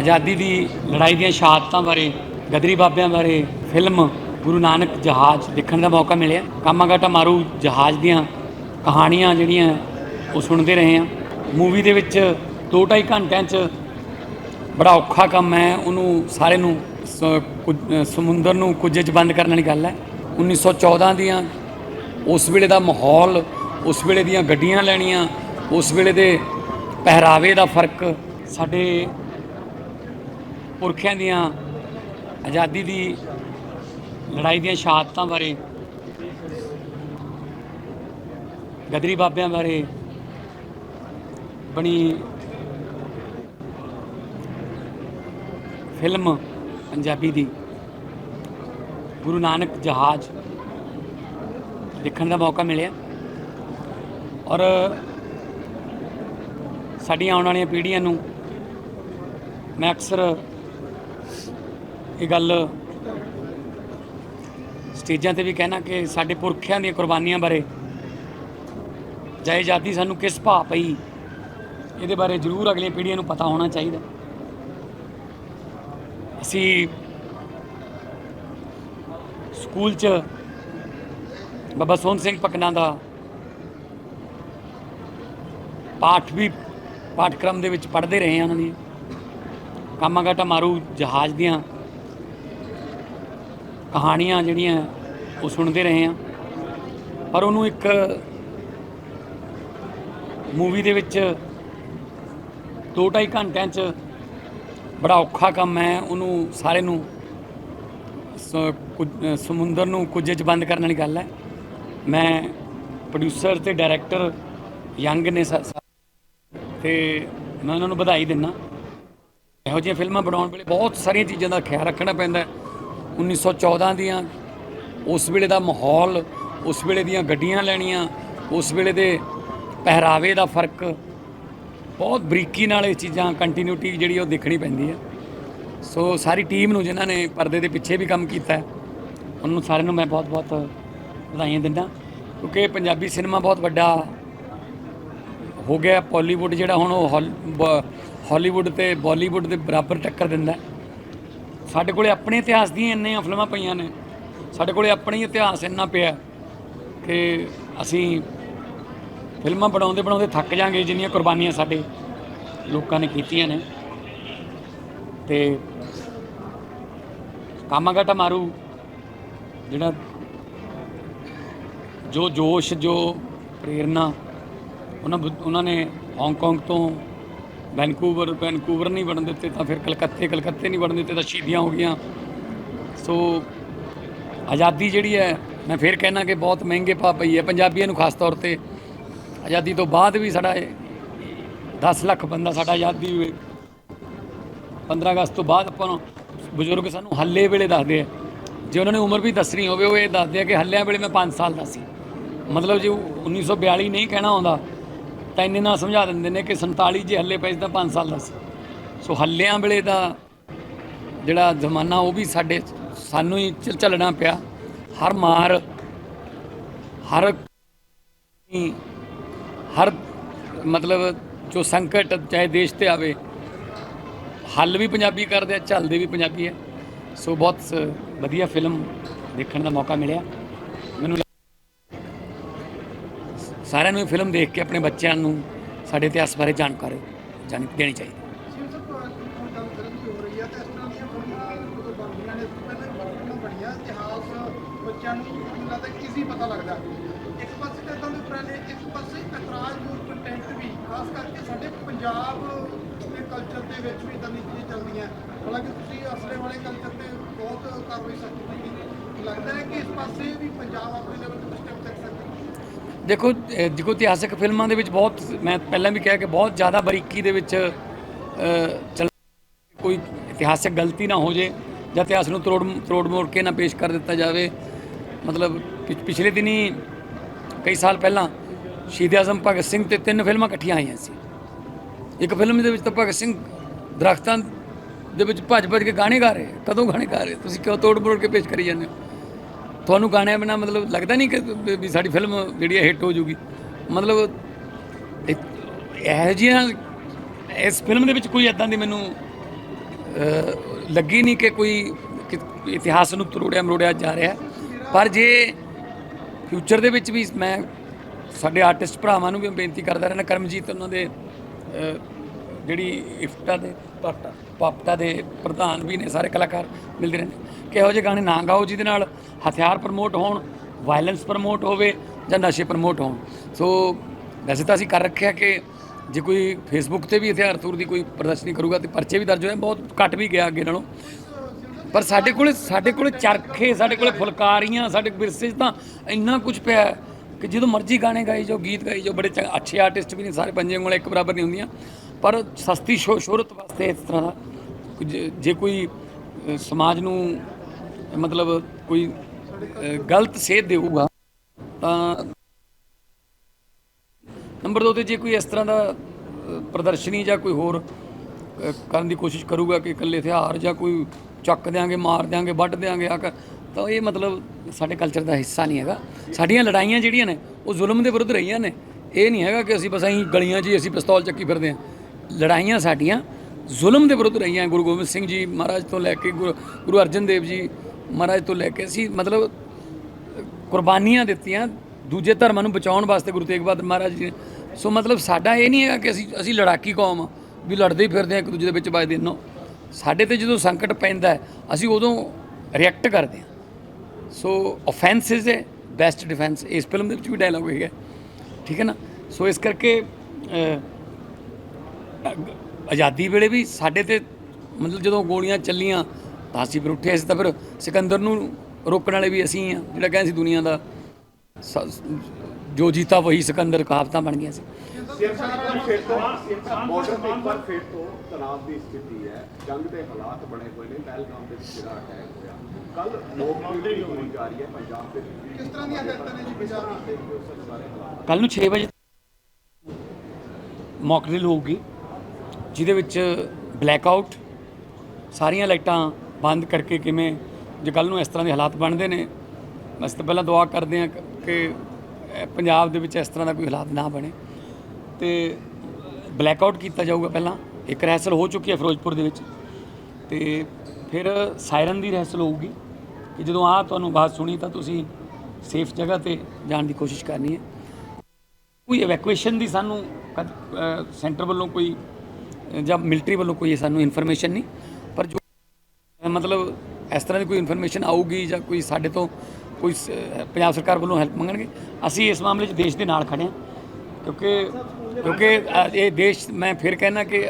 ਆਜ਼ਾਦੀ ਦੀ ਲੜਾਈ ਦੀਆਂ ਸ਼ਹਾਦਤਾਂ ਬਾਰੇ, ਗਦਰੀ ਬਾਬਿਆਂ ਬਾਰੇ ਫਿਲਮ ਗੁਰੂ ਨਾਨਕ ਜਹਾਜ਼ ਦੇਖਣ ਦਾ ਮੌਕਾ ਮਿਲਿਆ। ਕਾਮਾਗਾਟਾ ਮਾਰੂ ਜਹਾਜ਼ ਦੀਆਂ ਕਹਾਣੀਆਂ ਜਿਹੜੀਆਂ ਉਹ ਸੁਣਦੇ ਰਹੇ ਹਾਂ। ਮੂਵੀ ਦੇ ਵਿੱਚ 2.5 ਘੰਟਿਆਂ 'ਚ ਬੜਾ ਔਖਾ ਕੰਮ ਹੈ। ਉਹਨੂੰ ਸਾਰੇ ਨੂੰ ਸ- ਕੁ- ਸਮੁੰਦਰ ਨੂੰ ਕੁਝੇ 'ਚ ਬੰਦ ਕਰਨ ਵਾਲੀ ਗੱਲ ਹੈ। 1914 ਦੀਆਂ ਉਸ ਵੇਲੇ ਦਾ ਮਾਹੌਲ, ਉਸ ਵੇਲੇ ਦੀਆਂ ਗੱਡੀਆਂ ਲੈਣੀਆਂ, ਉਸ ਵੇਲੇ ਦੇ ਪਹਿਰਾਵੇ ਦਾ ਫ਼ਰਕ ਸਾਡੇ ਪੁਰਖਿਆਂ ਦੀਆਂ ਆਜ਼ਾਦੀ ਦੀ ਲੜਾਈ ਦੀਆਂ ਸ਼ਹਾਦਤਾਂ ਬਾਰੇ, ਗਦਰੀ ਬਾਬਿਆਂ ਬਾਰੇ ਬਣੀ ਫਿਲਮ ਪੰਜਾਬੀ ਦੀ, ਗੁਰੂ ਨਾਨਕ ਜਹਾਜ਼ ਦੇਖਣ ਦਾ ਮੌਕਾ ਮਿਲਿਆ। ਔਰ ਸਾਡੀਆਂ ਆਉਣ ਵਾਲੀਆਂ ਪੀੜ੍ਹੀਆਂ ਨੂੰ ਮੈਂ ਅਕਸਰ ਇਹ ਗੱਲ ਸਟੇਜਾਂ ਤੇ ਵੀ ਕਹਿਣਾ ਕਿ ਸਾਡੇ ਪੁਰਖਿਆਂ ਦੀਆਂ ਕੁਰਬਾਨੀਆਂ ਬਾਰੇ ਜੈ ਆਜ਼ਾਦੀ ਸਾਨੂੰ ਕਿਸ ਭਾਅ ਪਈ, ਇਹਦੇ ਬਾਰੇ ਜ਼ਰੂਰ ਅਗਲੀਆਂ ਪੀੜ੍ਹੀਆਂ ਨੂੰ ਪਤਾ ਹੋਣਾ ਚਾਹੀਦਾ। ਅਸੀਂ ਸਕੂਲ 'ਚ ਬਾਬਾ ਸੋਹਣ ਸਿੰਘ ਪਕਨਾ ਦਾ ਪਾਠ ਵੀ ਪਾਠਕ੍ਰਮ ਦੇ ਵਿੱਚ ਪੜ੍ਹਦੇ ਰਹੇ ਹਾਂ ਉਹਨਾਂ ਦੀ। ਕਾਮਾਗਾਟਾ ਮਾਰੂ ਜਹਾਜ਼ ਦੀਆਂ ਕਹਾਣੀਆਂ ਜਿਹੜੀਆਂ ਉਹ ਸੁਣਦੇ ਰਹੇ ਹਾਂ। ਪਰ ਉਹਨੂੰ ਇੱਕ ਮੂਵੀ ਦੇ ਵਿੱਚ 2.5 ਘੰਟਿਆਂ 'ਚ ਬੜਾ ਔਖਾ ਕੰਮ ਹੈ। ਉਹਨੂੰ ਸਾਰੇ ਨੂੰ ਸ- ਕੁ- ਸਮੁੰਦਰ ਨੂੰ ਕੁਝੇ 'ਚ ਬੰਦ ਕਰਨ ਵਾਲੀ ਗੱਲ ਹੈ। ਮੈਂ ਪ੍ਰੋਡਿਊਸਰ ਤੇ ਡਾਇਰੈਕਟਰ ਯੰਗ ਨੇ ਸਾ- ਸਾ- ਤੇ ਮੈਂ ਉਹਨਾਂ ਨੂੰ ਵਧਾਈ ਦਿੰਦਾ। ਇਹੋ ਜਿਹੀਆਂ ਫਿਲਮਾਂ ਬਣਾਉਣ ਵੇਲੇ ਬਹੁਤ ਸਾਰੀਆਂ ਚੀਜ਼ਾਂ ਦਾ ਖਿਆਲ ਰੱਖਣਾ ਪੈਂਦਾ ਹੈ। 1914 ਦੀਆਂ ਉਸ ਵੇਲੇ ਦਾ ਮਾਹੌਲ, ਉਸ ਵੇਲੇ ਦੀਆਂ ਗੱਡੀਆਂ ਲੈਣੀਆਂ, ਉਸ ਵੇਲੇ ਦੇ ਪਹਿਰਾਵੇ ਦਾ ਫ਼ਰਕ, ਬਹੁਤ ਬਰੀਕੀ ਨਾਲ ਇਹ ਚੀਜ਼ਾਂ ਕੰਟੀਨਿਊਟੀ ਜਿਹੜੀ ਉਹ ਦੇਖਣੀ ਪੈਂਦੀ ਹੈ ਸੋ ਸਾਰੀ ਟੀਮ ਨੂੰ ਜਿਨ੍ਹਾਂ ਨੇ ਪਰਦੇ ਦੇ ਪਿੱਛੇ ਵੀ ਕੰਮ ਕੀਤਾ ਹੈ ਉਹਨਾਂ ਸਾਰਿਆਂ ਨੂੰ ਮੈਂ ਬਹੁਤ-ਬਹੁਤ ਵਧਾਈਆਂ ਦਿੰਦਾ। ਕਿਉਂਕਿ ਪੰਜਾਬੀ ਸਿਨੇਮਾ ਬਹੁਤ ਵੱਡਾ ਹੋ ਗਿਆ ਬਾਲੀਵੁੱਡ ਜਿਹੜਾ ਹੁਣ ਉਹ ਹਾਲ- ਬ- ਹਾਲੀਵੁੱਡ ਤੇ ਬਾਲੀਵੁੱਡ ਦੇ ਬਰਾਬਰ ਟੱਕਰ ਦਿੰਦਾ। ਸਾਡੇ ਕੋਲੇ ਆਪਣੇ ਇਤਿਹਾਸ ਦੀਆਂ ਇੰਨੀਆਂ ਫਿਲਮਾਂ ਪਈਆਂ ਨੇ। ਸਾਡੇ ਕੋਲੇ ਆਪਣਾ ਹੀ ਇਤਿਹਾਸ ਇੰਨਾ ਪਿਆ ਕਿ ਅਸੀਂ ਫਿਲਮਾਂ ਬਣਾਉਂਦੇ ਬਣਾਉਂਦੇ ਥੱਕ ਜਾਾਂਗੇ, ਜਿੰਨੀਆਂ ਕੁਰਬਾਨੀਆਂ ਸਾਡੇ ਲੋਕਾਂ ਨੇ ਕੀਤੀਆਂ ਨੇ। ਤੇ ਕਾਮਾਗਾਟਾ ਮਾਰੂ, ਜਿਹੜਾ ਜੋ ਜੋਸ਼, ਜੋ ਪ੍ਰੇਰਨਾ ਉਹਨਾਂ ਬੁ- ਉਹਨਾਂ ਨੇ ਹਾਂਗਕਾਂਗ ਤੋਂ ਵੈਨਕੂਵਰ ਵੈਨਕੂਵਰ ਨਹੀਂ ਵੜਨ ਦਿੱਤੇ ਤਾਂ ਫਿਰ ਕਲਕੱਤੇ ਕਲਕੱਤੇ ਨਹੀਂ ਵੜਨ ਦਿੱਤੇ ਤਾਂ ਸ਼ਹੀਦੀਆਂ ਹੋ ਗਈਆਂ। ਸੋ ਆਜ਼ਾਦੀ ਜਿਹੜੀ ਹੈ, ਮੈਂ ਫਿਰ ਕਹਿਣਾ ਕਿ ਬਹੁਤ ਮਹਿੰਗੇ ਪਾ ਪਈ ਹੈ ਪੰਜਾਬੀਆਂ ਨੂੰ ਖਾਸ ਤੌਰ ਤੇ। ਆਜ਼ਾਦੀ ਤੋਂ ਬਾਅਦ ਵੀ ਸਾਡਾ 10 ਲੱਖ ਬੰਦਾ ਸਾਡਾ ਆਜ਼ਾਦੀ ਹੋਏ 15 ਅਗਸਤ ਤੋਂ ਬਾਅਦ ਆਪਾਂ ਨੂੰ ਬਜ਼ੁਰਗ ਸਾਨੂੰ ਹੱਲੇ ਵੇਲੇ ਦੱਸਦੇ ਆ। ਜੇ ਉਹਨਾਂ ਨੇ ਉਮਰ ਵੀ ਦੱਸਣੀ ਹੋਵੇ, ਉਹ ਇਹ ਦੱਸਦੇ ਆ ਕਿ ਹੱਲਿਆਂ ਵੇਲੇ ਮੈਂ 5 ਸਾਲ ਦਾ ਸੀ। ਮਤਲਬ ਜੇ ਉਹ 1942 ਨਹੀਂ ਕਹਿਣਾ ਹੁੰਦਾ ਤਾਂ ਇੰਨੇ ਨਾਲ ਸਮਝਾ ਦਿੰਦੇ ਨੇ ਕਿ 47 ਜੇ ਹੱਲੇ ਪਏ ਸੀ ਤਾਂ 5 ਸਾਲ ਦਾ ਸੀ। ਸੋ ਹੱਲਿਆਂ ਵੇਲੇ ਦਾ ਜਿਹੜਾ ਜ਼ਮਾਨਾ ਉਹ ਵੀ ਸਾਡੇ ਸਾਨੂੰ ਹੀ ਚੱਲ- ਚੱਲਣਾ ਪਿਆ। ਹਰ ਮਾਰ ਹਰ ਹਰ ਮਤਲਬ ਜੋ ਸੰਕਟ ਚਾਹੇ ਦੇਸ਼ ਤੇ ਆਵੇ, ਹੱਲ ਵੀ ਪੰਜਾਬੀ ਕਰਦੇ ਆ ਚੱਲਦੇ ਵੀ ਪੰਜਾਬੀ ਹੈ ਸੋ ਬਹੁਤ ਸ- ਵਧੀਆ ਫਿਲਮ ਦੇਖਣ ਦਾ ਮੌਕਾ ਮਿਲਿਆ। ਮੈਨੂੰ ਲੱਗ- ਸਾਰਿਆਂ ਨੂੰ ਇਹ ਫਿਲਮ ਦੇਖ ਕੇ ਆਪਣੇ ਬੱਚਿਆਂ ਨੂੰ, ਸਾਡੇ ਇਤਿਹਾਸ ਬਾਰੇ ਜਾਣਕਾਰੀ ਜਾਣ ਦੇਣੀ ਚਾਹੀਦੀ। ਬੱਚਿਆਂ ਨੂੰ ਮੈਨੂੰ ਲੱਗਦਾ ਈਜ਼ੀ ਪਤਾ ਲੱਗਦਾ ਇੱਕ ਪਾਸੇ ਤਾਂ ਇਦਾਂ ਦੇ ਉਪਰਾਲੇ ਇੱਕ ਪਾਸੇ ਇਤਰਾਜ਼ਯੋਗ ਕੰਟੈਂਟ ਵੀ ਖਾਸ ਕਰਕੇ ਸਾਡੇ ਪੰਜਾਬ ਦੇ ਕਲਚਰ ਦੇ ਵਿੱਚ ਵੀ ਇਦਾਂ ਦੀਆਂ ਚੀਜ਼ਾਂ ਚੱਲਦੀਆਂ ਹਾਲਾਂਕਿ ਤੁਸੀਂ ਅਸਲੇ ਵਾਲੇ ਕਲਚਰ ਤੇ ਬਹੁਤ ਕਾਰਵਾਈ ਸੱਚ ਲੱਗਦਾ ਹੈ ਕਿ ਇਸ ਪਾਸੇ ਵੀ ਪੰਜਾਬ ਆਪਣੇ ਲੈਵਲ ਤੇ ਸਟੈਪ ਚੱਕ ਦੇਖੋ ਦੇਖੋ ਇਤਿਹਾਸਕ ਫਿਲਮਾਂ ਦੇ ਵਿੱਚ ਬਹੁਤ, ਮੈਂ ਪਹਿਲਾਂ ਵੀ ਕਿਹਾ ਕਿ ਬਹੁਤ ਜ਼ਿਆਦਾ ਬਰੀਕੀ ਦੇ ਵਿੱਚ ਚੱਲ ਕੋਈ ਇਤਿਹਾਸਕ ਗਲਤੀ ਨਾ ਹੋ ਜੇ ਜਾਂ ਇਤਿਹਾਸ ਨੂੰ ਤਰੋੜ ਤਰੋੜ ਮੋੜ ਕੇ ਨਾ ਪੇਸ਼ ਕਰ ਦਿੱਤਾ ਜਾਵੇ। ਮਤਲਬ ਪਿਛ- ਪਿਛਲੇ ਦਿਨੀ, ਕਈ ਸਾਲ ਪਹਿਲਾਂ ਸ਼ਹੀਦ ਆਜ਼ਮ ਭਗਤ ਸਿੰਘ ਤੇ ਤਿੰਨ ਫਿਲਮਾਂ ਇਕੱਠੀਆਂ ਆਈਆਂ ਸੀ। ਇੱਕ ਫਿਲਮ ਦੇ ਵਿੱਚ ਤਾਂ ਭਗਤ ਸਿੰਘ ਦਰਖਤਾਂ ਦੇ ਵਿੱਚ ਭੱਜ ਭੱਜ ਕੇ ਗਾਣੇ ਗਾ ਰਹੇ। ਕਦੋਂ ਗਾਣੇ ਗਾ ਰਹੇ? ਤੁਸੀਂ ਕਿਉਂ ਤੋੜ ਮਰੋੜ ਕੇ ਪੇਸ਼ ਕਰੀ ਜਾਂਦੇ ਹੋ? ਤੁਹਾਨੂੰ ਗਾਣਿਆਂ ਬਿਨਾ ਮਤਲਬ ਲੱਗਦਾ ਨਹੀਂ ਕਿ ਵੀ- ਸਾਡੀ ਫਿਲਮ ਜਿਹੜੀ ਹੈ ਹਿੱਟ ਹੋ ਜੂਗੀ? ਮਤਲਬ ਇਹ- ਇਹੋ ਜਿਹੀਆਂ ਇਸ ਫਿਲਮ ਦੇ ਵਿੱਚ ਕੋਈ ਐਦਾਂ ਦੀ ਮੈਨੂੰ ਲੱਗੀ ਨਹੀਂ ਕਿ ਕੋਈ ਇਤਿਹਾਸ ਨੂੰ ਤਰੋੜਿਆ ਮਰੋੜਿਆ ਜਾ ਰਿਹਾ। ਪਰ ਜੇ ਫਿਊਚਰ ਦੇ ਵਿੱਚ ਵੀ ਮੈਂ ਸਾਡੇ ਆਰਟਿਸਟ ਭਰਾਵਾਂ ਨੂੰ ਵੀ ਬੇਨਤੀ ਕਰਦਾ ਰਹਿਣਾ, ਕਰਮਜੀਤ ਉਹਨਾਂ ਦੇ ਜਿਹੜੀ ਇਫਟਾ ਦੇ ਪਾਪਟਾ ਪਾਪਟਾ ਦੇ ਪ੍ਰਧਾਨ ਵੀ ਨੇ ਸਾਰੇ ਕਲਾਕਾਰ ਮਿਲਦੇ ਰਹਿੰਦੇ। ਕਿ ਇਹੋ ਜਿਹੇ ਗਾਣੇ ਨਾ ਗਾਓ ਜਿਹਦੇ ਨਾਲ ਹਥਿਆਰ ਪ੍ਰਮੋਟ ਹੋਣ ਵਾਇਲੈਂਸ ਪ੍ਰਮੋਟ ਹੋਵੇ ਜਾਂ ਨਸ਼ੇ ਪ੍ਰਮੋਟ ਹੋਣ। ਸੋ ਵੈਸੇ ਤਾਂ ਅਸੀਂ ਕਰ ਰੱਖਿਆ ਕਿ ਜੇ ਕੋਈ ਫੇਸਬੁੱਕ ਤੇ ਵੀ ਹਥਿਆਰ ਥੂਰ ਦੀ ਕੋਈ ਪ੍ਰਦਰਸ਼ਨੀ ਕਰੂਗਾ ਤੇ ਪਰਚੇ ਵੀ ਦਰਜ ਹੋਏ, ਬਹੁਤ ਘੱਟ ਵੀ ਗਿਆ ਅੱਗੇ ਨਾਲੋਂ। ਪਰ ਸਾਡੇ ਕੋਲੇ ਸਾਡੇ ਕੋਲੇ ਚਰਖੇ, ਸਾਡੇ ਕੋਲੇ ਫੁਲਕਾਰੀਆਂ, ਸਾਡੇ ਵਿਰਸੇ 'ਚ ਤਾਂ ਇੰਨਾ ਕੁਝ ਪਿਆ ਕਿ ਜਦੋਂ ਮਰਜ਼ੀ ਗਾਣੇ ਗਾਈ ਜਾਓ, ਗੀਤ ਗਾਈ ਜਾਓ, ਬੜੇ ਚੰਗੇ, ਅੱਛੇ ਆਰਟਿਸਟ ਵੀ ਨੇ, ਸਾਰੇ ਪੰਜੇ ਉਂਗਲਾਂ ਇੱਕ ਬਰਾਬਰ ਨਹੀਂ ਹੁੰਦੀਆਂ। ਪਰ ਸਸਤੀ ਸ਼ੋ, ਸ਼ੋਹਰਤ ਵਾਸਤੇ ਇਸ ਤਰ੍ਹਾਂ ਦਾ ਜੇ ਕੋਈ ਸਮਾਜ ਨੂੰ, ਮਤਲਬ ਕੋਈ ਗਲਤ ਸੇਧ ਦੇਊਗਾ, ਤਾਂ ਨੰਬਰ 2 ਤੇ ਜੇ ਕੋਈ ਇਸ ਤਰ੍ਹਾਂ ਦਾ ਪ੍ਰਦਰਸ਼ਨੀ ਜਾਂ ਕੋਈ ਹੋਰ ਕਰਨ ਦੀ ਕੋਸ਼ਿਸ਼ ਕਰੂਗਾ ਕਿ ਇਕੱਲੇ ਹਥਿਆਰ ਜਾਂ ਕੋਈ ਚੱਕ ਦਿਆਂਗੇ, ਮਾਰ ਦਿਆਂਗੇ, ਵੱਢ ਦਿਆਂਗੇ ਆ ਕਰ ਤਾਂ ਇਹ ਮਤਲਬ ਸਾਡੇ ਕਲਚਰ ਦਾ ਹਿੱਸਾ ਨਹੀਂ ਹੈਗਾ। ਸਾਡੀਆਂ ਲੜਾਈਆਂ ਜਿਹੜੀਆਂ ਨੇ, ਉਹ ਜ਼ੁਲਮ ਦੇ ਵਿਰੁੱਧ ਰਹੀਆਂ ਨੇ। ਇਹ ਨਹੀਂ ਹੈਗਾ ਕਿ ਅਸੀਂ ਬਸ ਅਸੀਂ ਗਲੀਆਂ 'ਚ ਹੀ ਅਸੀਂ ਪਿਸਤੌਲ ਚੱਕੀ ਫਿਰਦੇ ਹਾਂ। ਲੜਾਈਆਂ ਸਾਡੀਆਂ ਜ਼ੁਲਮ ਦੇ ਵਿਰੁੱਧ ਰਹੀਆਂ ਗੁਰੂ ਗੋਬਿੰਦ ਸਿੰਘ ਜੀ ਮਹਾਰਾਜ ਤੋਂ ਲੈ ਕੇ ਗੁਰੂ ਗੁਰੂ ਅਰਜਨ ਦੇਵ ਜੀ ਮਹਾਰਾਜ ਤੋਂ ਲੈ ਕੇ ਅਸੀਂ ਮਤਲਬ ਕੁਰਬਾਨੀਆਂ ਦਿੱਤੀਆਂ ਦੂਜੇ ਧਰਮਾਂ ਨੂੰ ਬਚਾਉਣ ਵਾਸਤੇ ਗੁਰੂ ਤੇਗ ਬਹਾਦਰ ਮਹਾਰਾਜ ਜੀ ਨੇ। ਸੋ ਮਤਲਬ ਸਾਡਾ ਇਹ ਨਹੀਂ ਹੈਗਾ ਕਿ ਅਸੀਂ ਅਸੀਂ ਲੜਾਕੀ ਕੌਮ ਆ, ਵੀ ਲੜਦੇ ਹੀ ਫਿਰਦੇ ਆ, ਇੱਕ ਦੂਜੇ ਦੇ ਵਿੱਚ ਵੱਜਦੇ ਨੋ। ਸਾਡੇ ਤੇ ਜਦੋਂ ਸੰਕਟ ਪੈਂਦਾ ਅਸੀਂ ਉਦੋਂ ਰਿਐਕਟ ਕਰਦੇ ਹਾਂ। So offence is a best defence ਇਸ ਫਿਲਮ ਦੇ ਵਿੱਚ ਵੀ ਡਾਇਲੌਗ ਹੈਗਾ। ਠੀਕ ਹੈ ਨਾ? ਸੋ ਇਸ ਕਰਕੇ ਆਜ਼ਾਦੀ ਵੇਲੇ ਵੀ ਸਾਡੇ ਤੇ ਮਤਲਬ ਜਦੋਂ ਗੋਲੀਆਂ ਚੱਲੀਆਂ ਤਾਂ ਅਸੀਂ ਫਿਰ ਉੱਠੇ ਅਸੀਂ ਤਾਂ ਫਿਰ ਸਿਕੰਦਰ ਨੂੰ ਰੋਕਣ ਵਾਲੇ ਵੀ ਅਸੀਂ ਆ ਜਿਹੜਾ ਕਹਿੰਦੇ ਸੀ ਦੁਨੀਆ ਦਾ ਜੋ ਜੀਤਾ ਵਹੀ ਸਿਕੰਦਰ ਕਹਾਵਤਾਂ ਬਣ ਗਈਆਂ ਸੀ। ਸਿਰ ਸਾਹਿਬ ਫਿਰ ਤੋਂ ਬਾਰਡਰ ਤੇ ਇੱਕ ਵਾਰ ਫਿਰ ਤੋਂ ਤਣਾਅ ਦੀ ਸਥਿਤੀ ਹੈ। ਜੰਗ ਦੇ ਹਾਲਾਤ ਬਣੇ ਹੋਏ ਨੇ ਪਹਿਲਗਾਮ ਦੇ ਵਿੱਚ ਜਿਹੜਾ ਅਟੈਕ ਹੋਇਆ। ਕੱਲ ਲੋਕ ਡਿਊਟੀ ਹੋਣੀ ਜਾ ਰਹੀ ਹੈ ਪੰਜਾਬ ਦੇ ਵਿੱਚ। ਕਿਸ ਤਰ੍ਹਾਂ ਦੀਆਂ ਹਦਾਇਤਾਂ ਨੇ ਜੀ ਪੰਜਾਬ ਦੇ ਸਾਰੇ ਹਾਲਾਤ। ਕੱਲ ਨੂੰ 6 ਵਜੇ ਮੌਕ ਡਰਿਲ ਹੋਊਗੀ ਜਿਹਦੇ ਵਿੱਚ ਬਲੈਕ ਆਊਟ ਸਾਰੀਆਂ ਲਾਈਟਾਂ ਬੰਦ ਕਰਕੇ ਕਿਵੇਂ ਜੇ ਕੱਲ ਨੂੰ ਇਸ ਤਰ੍ਹਾਂ ਦੇ ਹਾਲਾਤ ਬਣਦੇ ਨੇ ਬਸ ਤਾਂ ਪਹਿਲਾਂ ਦੁਆ ਕਰਦੇ ਹਾਂ ਕਿ ਪੰਜਾਬ ਦੇ ਵਿੱਚ ਇਸ ਤਰ੍ਹਾਂ ਦਾ ਕੋਈ ਹਾਲਾਤ ਨਾ ਬਣੇ। ਤੇ ਬਲੈਕ ਆਊਟ ਕੀਤਾ ਜਾਊਗਾ ਪਹਿਲਾਂ, ਇੱਕ ਰਹਿਸਲ ਹੋ ਚੁੱਕੀ ਹੈ ਫਿਰੋਜ਼ਪੁਰ ਦੇ ਵਿੱਚ। ਤੇ ਫਿਰ ਸਾਇਰਨ ਦੀ ਰਹਿਸਲ ਹੋਊਗੀ, ਕਿ ਜਦੋਂ ਆ ਤੁਹਾਨੂੰ ਬਾਤ ਸੁਣੀ ਤਾਂ ਤੁਸੀਂ ਸੇਫ ਜਗ੍ਹਾ ਤੇ ਜਾਣ ਦੀ ਕੋਸ਼ਿਸ਼ ਕਰਨੀ ਹੈ। ਕੋਈ ਇਵੈਕੂਏਸ਼ਨ ਦੀ ਸਾਨੂੰ ਸੈਂਟਰ ਵੱਲੋਂ ਕੋਈ ਜਾਂ ਮਿਲਟਰੀ ਵੱਲੋਂ ਕੋਈ ਸਾਨੂੰ ਇਨਫੋਰਮੇਸ਼ਨ ਨਹੀਂ ਪਰ ਜੋ ਮਤਲਬ ਇਸ ਤਰ੍ਹਾਂ ਦੀ ਕੋਈ ਇਨਫੋਰਮੇਸ਼ਨ ਆਊਗੀ ਜਾਂ ਕੋਈ ਸਾਡੇ ਤੋਂ ਕੋਈ ਪੰਜਾਬ ਸਰਕਾਰ ਵੱਲੋਂ ਹੈਲਪ ਮੰਗਣਗੇ ਅਸੀਂ ਇਸ ਮਾਮਲੇ 'ਚ ਦੇਸ਼ ਦੇ ਨਾਲ ਖੜੇ ਹਾਂ। ਕਿਉਂਕਿ ਕਿਉਂਕਿ ਇਹ ਦੇਸ਼ ਮੈਂ ਫਿਰ ਕਹਿਣਾ ਕਿ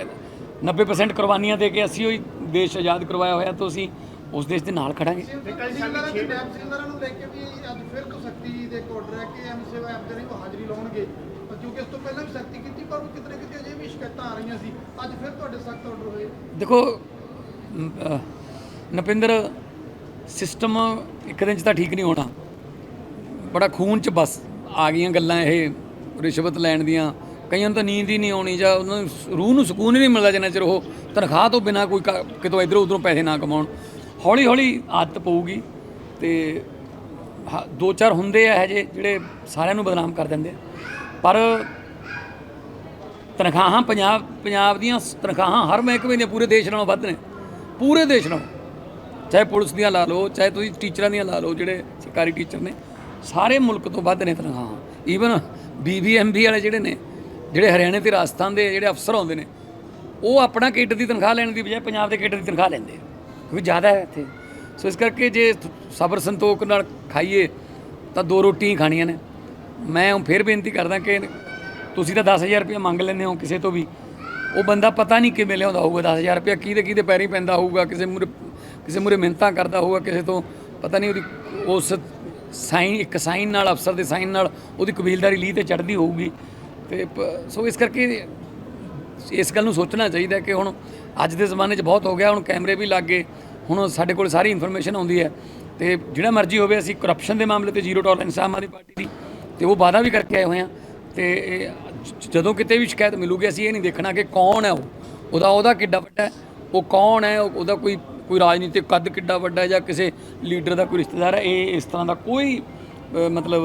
90% ਕੁਰਬਾਨੀਆਂ ਦੇ ਕੇ ਅਸੀਂ ਉਹ ਦੇਸ਼ ਆਜ਼ਾਦ ਕਰਵਾਇਆ ਹੋਇਆ ਤਾਂ ਅਸੀਂ ਉਸ ਦੇਸ਼ ਦੇ ਨਾਲ ਖੜਾਂਗੇ ਤਹਿਸੀਲਦਾਰਾਂ ਤੇ ਡੈਮ ਤਹਿਸੀਲਦਾਰਾਂ ਨੂੰ ਲੈ ਕੇ ਵੀ ਅੱਜ ਫਿਰ ਤੋਂ ਸਖਤੀ ਦੇ ਇੱਕ ਆਰਡਰ ਹੈ ਕਿ ਐਮ ਸੇਵਾ ਐਪ ਦੇ ਰਹੀ ਉਹ ਹਾਜ਼ਰੀ ਲਾਉਣਗੇ। ਕਿਉਂਕਿ ਇਸ ਤੋਂ ਪਹਿਲਾਂ ਵੀ ਸਖਤੀ ਕੀਤੀ ਪਰ ਕਿਤੇ ਨਾ ਕਿਤੇ ਅਜੇ ਸ਼ਿਕਾਇਤਾਂ ਆ ਰਹੀਆਂ ਸੀ। ਅੱਜ ਫਿਰ ਤੁਹਾਡੇ ਸਖਤ ਆਰਡਰ ਹੋਏ। ਦੇਖੋ ਮ, ਨਪਿੰਦਰ ਸਿਸਟਮ ਇੱਕ ਦਿਨ 'ਚ ਤਾਂ ਠੀਕ ਨਹੀਂ ਹੋਣਾ। ਬੜਾ ਖੂਨ 'ਚ ਬਸ ਆ ਗਈਆਂ ਗੱਲਾਂ ਇਹ ਰਿਸ਼ਵਤ ਲੈਣ ਦੀਆਂ। ਕਈਆਂ ਨੂੰ ਤਾਂ ਨੀਂਦ ਹੀ ਨਹੀਂ ਆਉਣੀ ਜਾਂ ਉਹਨਾਂ ਨੂੰ ਰੂਹ ਨੂੰ ਸਕੂਨ ਹੀ ਨਹੀਂ ਮਿਲਦਾ ਜਿੰਨਾ ਚਿਰ ਉਹ ਤਨਖਾਹ ਤੋਂ ਬਿਨਾ ਕੋਈ ਕ- ਕਿਤੋਂ ਇਧਰੋਂ ਉਧਰੋਂ ਪੈਸੇ ਨਾ ਕਮਾਉਣ। ਹੌਲੀ ਹੌਲੀ ਆਦਤ ਪਊਗੀ ਤੇ ਹ- ਦੋ ਚਾਰ ਹੁੰਦੇ ਆ ਇਹ ਜਿਹੇ ਜਿਹੜੇ ਸਾਰਿਆਂ ਨੂੰ ਬਦਨਾਮ ਕਰ ਦਿੰਦੇ ਆ। ਪਰ ਤਨਖਾਹਾਂ ਪੰਜਾਬ ਪੰਜਾਬ ਦੀਆਂ ਤਨਖਾਹਾਂ ਹਰ ਮਹਿਕਮੇ ਦੀਆਂ ਪੂਰੇ ਦੇਸ਼ ਨਾਲੋਂ ਵੱਧ ਨੇ। ਪੂਰੇ ਦੇਸ਼ ਨਾਲੋਂ। ਚਾਹੇ ਪੁਲਿਸ ਦੀਆਂ ਲਾ ਲਓ, ਚਾਹੇ ਤੁਸੀਂ ਟੀਚਰਾਂ ਦੀਆਂ ਲਾ ਲਓ, ਜਿਹੜੇ ਸਰਕਾਰੀ ਟੀਚਰ ਨੇ, ਸਾਰੇ ਮੁਲਕ ਤੋਂ ਵੱਧ ਨੇ ਤਨਖਾਹਾਂ। ਈਵਨ ਬੀਬੀਐਮਬੀ ਵਾਲੇ ਜਿਹੜੇ ਨੇ, ਜਿਹੜੇ ਹਰਿਆਣੇ ਤੇ ਰਾਜਸਥਾਨ ਦੇ ਜਿਹੜੇ ਅਫਸਰ ਆਉਂਦੇ ਨੇ, ਉਹ ਆਪਣਾ ਕਿੱਟ ਦੀ ਤਨਖਾਹ ਲੈਣ ਦੀ ਬਜਾਏ ਪੰਜਾਬ ਦੇ ਕਿੱਟ ਦੀ ਤਨਖਾਹ ਲੈਂਦੇ ਕਿਉਂਕਿ ਜ਼ਿਆਦਾ ਹੈ ਇੱਥੇ। ਸੋ ਇਸ ਕਰਕੇ ਜੇ ਸਬਰ ਸੰਤੋਖ ਨਾਲ ਖਾਈਏ, ਤਾਂ ਦੋ ਰੋਟੀਆਂ ਹੀ ਖਾਣੀਆਂ ਨੇ। ਮੈਂ ਹੁਣ ਫਿਰ ਬੇਨਤੀ ਕਰਦਾ ਕਿ ਤੁਸੀਂ ਤਾਂ 10000 ਰੁਪਏ ਮੰਗ ਲੈਂਦੇ ਹੋ ਕਿਸੇ ਤੋਂ ਵੀ। ਉਹ ਬੰਦਾ ਪਤਾ ਨਹੀਂ ਕਿਵੇਂ ਲਿਆਉਂਦਾ ਹੋਊਗਾ 10000 ਰੁਪਏ ਕਿਹਦੇ ਕਿਹਦੇ ਪੈਰੀ ਪੈਂਦਾ ਹੋਊਗਾ, ਕਿਸੇ ਮੂਰੇ ਕਿਸੇ ਮੂਰੇ ਮਿਹਨਤਾਂ ਕਰਦਾ ਹੋਊਗਾ ਕਿਸੇ ਤੋਂ। ਪਤਾ ਨਹੀਂ ਉਹਦੀ ਉਸ ਸਾਈਨ ਇੱਕ ਸਾਈਨ ਨਾਲ, ਅਫਸਰ ਦੇ ਸਾਈਨ ਨਾਲ ਉਹਦੀ ਕਬੀਲਦਾਰੀ ਲੀ ਤੇ ਚੜ੍ਹਦੀ ਹੋਊਗੀ। ਤੇ ਪ- ਸੋ ਇਸ ਕਰਕੇ ਇਸ ਗੱਲ ਨੂੰ ਸੋਚਣਾ ਚਾਹੀਦਾ ਕਿ ਹੁਣ ਅੱਜ ਦੇ ਜ਼ਮਾਨੇ 'ਚ ਬਹੁਤ ਹੋ ਗਿਆ, ਹੁਣ ਕੈਮਰੇ ਵੀ ਲੱਗ ਗਏ, ਹੁਣ ਸਾਡੇ ਕੋਲ ਸਾਰੀ ਇਨਫੋਰਮੇਸ਼ਨ ਆਉਂਦੀ ਹੈ। ਤੇ ਜਿਹੜਾ ਮਰਜ਼ੀ ਹੋਵੇ, ਅਸੀਂ ਕਰਪਸ਼ਨ ਦੇ ਮਾਮਲੇ ਤੇ zero tolerance Aam Aadmi party ਦੀ, ਤੇ ਉਹ ਵਾਅਦਾ ਵੀ ਕਰਕੇ ਆਏ ਹੋਏ ਆ ਤੇ ਇਹ ਜਦੋਂ ਕਿਤੇ ਵੀ ਸ਼ਿਕਾਇਤ ਮਿਲੂਗੀ ਅਸੀਂ ਇਹ ਨਹੀਂ ਦੇਖਣਾ ਕਿ ਕੌਣ ਹੈ ਉਹ। ਉਹਦਾ ਉਹਦਾ ਕਿੱਡਾ ਵੱਡਾ ਹੈ ਉਹ ਕੌਣ ਹੈ ਉਹ- ਉਹਦਾ ਕੋਈ ਕੋਈ ਰਾਜਨੀਤਿਕ ਕੱਦ ਕਿੱਡਾ ਵੱਡਾ ਹੈ ਜਾਂ ਕਿਸੇ ਲੀਡਰ ਦਾ ਕੋਈ ਰਿਸ਼ਤੇਦਾਰ ਹੈ ਇਹ ਇਸ ਤਰ੍ਹਾਂ ਦਾ ਕੋਈ ਮਤਲਬ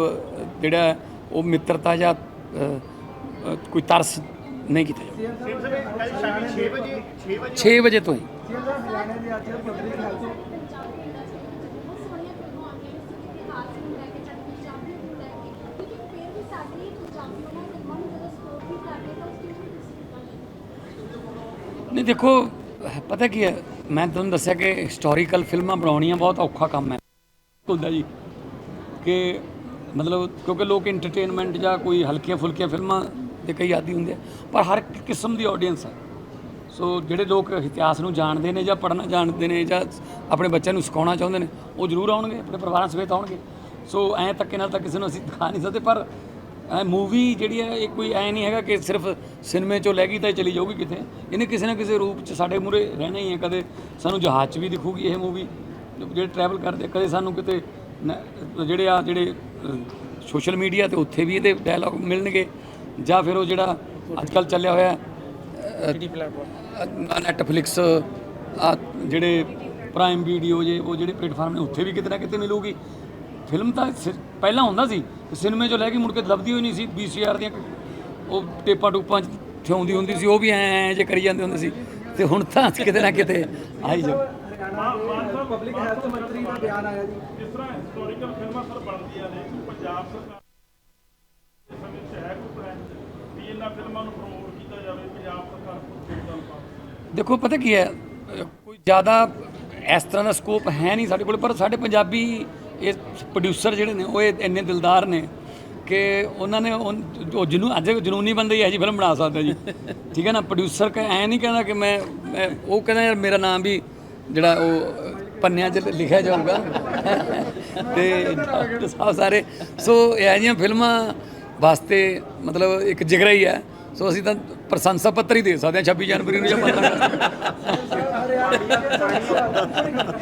ਜਿਹੜਾ ਉਹ ਮਿੱਤਰਤਾ ਜਾਂ ਕੋਈ ਤਰਸ ਨਹੀਂ ਕੀਤਾ ਜਾਊਗਾ 6 ਵਜੇ ਤੋਂ ਹੀ ਲੁਧਿਆਣੇ ਦੇ ਅੱਜ ਪਬਲਿਕ ਹੈਲਥ ਪੰਜਾਬੀ ਇੰਡਸਟਰੀ ਵਿੱਚ ਬਹੁਤ ਸੋਹਣੀਆਂ ਫਿਲਮਾਂ ਆਉਂਦੀਆਂ ਨੇ ਸਿੱਖ ਇਤਿਹਾਸ ਨੂੰ ਲੈ ਕੇ ਜਾਂ ਪੰਜਾਬੀ ਨੂੰ ਲੈ ਕੇ ਲੇਕਿਨ ਫਿਰ ਵੀ ਸਾਡੇ ਪੰਜਾਬੀ ਉਹਨਾਂ ਫਿਲਮਾਂ ਨੂੰ ਜਦੋਂ ਸਕੋਪ ਵੀ ਕਰਦੇ ਤਾਂ ਉਸ ਚੀਜ਼ ਨੂੰ ਤੁਸੀਂ ਨਹੀਂ, ਦੇਖੋ, ਪਤਾ ਕੀ ਹੈ? ਮੈਂ ਤੁਹਾਨੂੰ ਦੱਸਿਆ ਕਿ ਹਿਸਟੋਰੀਕਲ ਫਿਲਮਾਂ ਬਣਾਉਣੀਆਂ ਬਹੁਤ ਔਖਾ ਕੰਮ ਹੈ। ਹੁੰਦਾ ਜੀ ਕਿ ਮਤਲਬ ਕਿਉਂਕਿ ਲੋਕ ਐਂਟਰਟੇਨਮੈਂਟ ਜਾਂ ਕੋਈ ਹਲਕੀਆਂ ਫੁਲਕੀਆਂ ਫਿਲਮਾਂ ਦੇ ਕਈ ਆਦੀ ਹੁੰਦੇ ਆ, ਪਰ ਹਰ ਇੱਕ ਕਿਸਮ ਦੀ ਆਡੀਅנס ਹੈ ਸੋ ਜਿਹੜੇ ਲੋਕ ਇਤਿਹਾਸ ਨੂੰ ਜਾਣਦੇ ਨੇ ਜਾਂ ਪੜ੍ਹਨਾ ਜਾਣਦੇ ਨੇ ਜਾਂ ਆਪਣੇ ਬੱਚਿਆਂ ਨੂੰ ਸਿਖਾਉਣਾ ਚਾਹੁੰਦੇ ਨੇ, ਉਹ ਜ਼ਰੂਰ ਆਉਣਗੇ, ਆਪਣੇ ਪਰਿਵਾਰਾਂ ਸਮੇਤ ਆਉਣਗੇ। ਸੋ ਐਂ ਧੱਕੇ ਨਾਲ ਤਾਂ ਕਿਸੇ ਨੂੰ ਅਸੀਂ ਦਿਖਾ ਨਹੀਂ ਸਕਦੇ, ਪਰ ਮੂਵੀ ਜਿਹੜੀ ਹੈ ਇਹ ਕੋਈ ਐ ਨਹੀਂ ਹੈਗਾ ਕਿ ਸਿਰਫ ਸਿਨੇਮੇ ਚੋਂ ਲੈ ਗਈ ਤਾਂ ਇਹ ਚਲੀ ਜਾਊਗੀ ਕਿਤੇ। ਇਹਨੇ ਕਿਸੇ ਨਾ ਕਿਸੇ ਰੂਪ ਚ ਸਾਡੇ ਮੂਰੇ ਰਹਿਣਾ ਹੀ ਹੈ। ਕਦੇ ਸਾਨੂੰ ਜਹਾਜ਼ 'ਚ ਵੀ ਦਿਖੂਗੀ ਇਹ ਮੂਵੀ ਜਿਹੜੇ ਟਰੈਵਲ ਕਰਦੇ ਕਦੇ ਸਾਨੂੰ ਕਿਤੇ ਜਿਹੜੇ ਆ ਜਿਹੜੇ ਸੋਸ਼ਲ ਮੀਡੀਆ ਤੇ ਉੱਥੇ ਵੀ ਇਹਦੇ ਡਾਇਲੌਗ ਮਿਲਣਗੇ। ਜਾਂ ਫਿਰ ਉਹ ਜਿਹੜਾ ਅੱਜ ਕੱਲ ਚੱਲਿਆ ਹੋਇਆ ਨੈਟਫਲਿਕਸ ਆ ਜਿਹੜੇ ਪ੍ਰਾਈਮ ਵੀਡੀਓ ਜੇ ਉਹ ਜਿਹੜੇ ਪਲੇਟਫਾਰਮ ਨੇ ਉੱਥੇ ਵੀ ਕਿਤੇ ਨਾ ਕਿਤੇ ਮਿਲੂਗੀ। ਫਿਲਮ ਤਾਂ ਸਿ- ਪਹਿਲਾਂ ਹੁੰਦਾ ਸੀ ਸਿਨੇਮੇ ਚੋਂ ਲੈ ਕੇ ਮੁੜ ਕੇ ਲੱਭਦੀ ਹੋਈ ਨਹੀਂ ਸੀ ਵੀਸੀਆਰ ਦੀਆਂ ਉਹ ਟੇਪਾਂ ਟੂਪਾਂ 'ਚ ਥਿਆਉਂਦੀ ਹੁੰਦੀ ਸੀ ਉਹ ਵੀ ਐ ਜੇ ਕਰੀ ਜਾਂਦੇ ਹੁੰਦੇ ਸੀ। ਤੇ ਹੁਣ ਤਾਂ ਕਿਤੇ ਨਾ ਕਿਤੇ ਆਈ ਜਾ ਹਰਿਆਣਾ ਦੇ ਪਬਲਿਕ ਹੈਲਥ ਮੰਤਰੀ ਦਾ ਬਿਆਨ ਆਇਆ ਜੀ ਜਿਸ ਤਰ੍ਹਾਂ ਹਿਸਟੋਰੀਕਲ ਫਿਲਮਾਂ ਸਰ ਬਣਦੀਆਂ ਨੇ ਕਿ ਪੰਜਾਬ ਸਰਕਾਰ ਇਸ ਸਮੇਂ 'ਚ ਹੈ ਕੋਈ plan ਵੀ ਇਹਨਾਂ ਫਿਲਮਾਂ ਨੂੰ ਪ੍ਰਮੋਟ ਕੀਤਾ ਜਾਵੇ ਪੰਜਾਬ ਸਰਕਾਰ ਕੋਲ ਗੱਲਬਾਤ ਦੇਖੋ ਪਤਾ ਕੀ ਹੈ ਅਹ ਕੋਈ ਜ਼ਿਆਦਾ ਇਸ ਤਰ੍ਹਾਂ ਦਾ ਸਕੋਪ ਹੈ ਨਹੀਂ ਸਾਡੇ ਕੋਲ ਪਰ ਸਾਡੇ ਪੰਜਾਬੀ ਇਹ ਪ੍ਰੋਡਿਊਸਰ ਜਿਹੜੇ ਨੇ, ਉਹ ਇਹ ਇੰਨੇ ਦਿਲਦਾਰ ਨੇ ਕਿ ਉਹਨਾਂ ਨੇ ਉਹ ਜਿਹਨੂੰ ਅੱਜ ਜਨੂਨੀ ਬੰਦੇ ਹੀ ਇਹ ਜੀ ਫਿਲਮ ਬਣਾ ਸਕਦਾ ਜੀ। ਠੀਕ ਹੈ ਨਾ? ਪ੍ਰੋਡਿਊਸਰ ਕ, ਐ ਨਹੀਂ ਕਹਿੰਦਾ ਕਿ ਮੈਂ, ਮੈਂ- ਉਹ ਕਹਿੰਦਾ ਯਾਰ ਮੇਰਾ ਨਾਮ ਵੀ ਜਿਹੜਾ ਉਹ ਪੰਨਿਆਂ 'ਚ ਲਿਖਿਆ ਜਾਊਗਾ। ਤੇ ਡਾਕਟਰ ਸਾਹਿਬ ਸਾਰੇ, ਸੋ ਇਹ ਜਿਹੀਆਂ ਫਿਲਮਾਂ ਵਾਸਤੇ ਮਤਲਬ ਇੱਕ ਜਿਗਰਾ ਹੀ ਹੈ। ਸੋ ਅਸੀਂ ਤਾਂ ਪ੍ਰਸ਼ੰਸਾ ਪੱਤਰ ਹੀ ਦੇ ਸਕਦੇ ਹਾਂ 26 ਜਨਵਰੀ ਨੂੰ ਜਾਂ 15 ਅਗਸਤ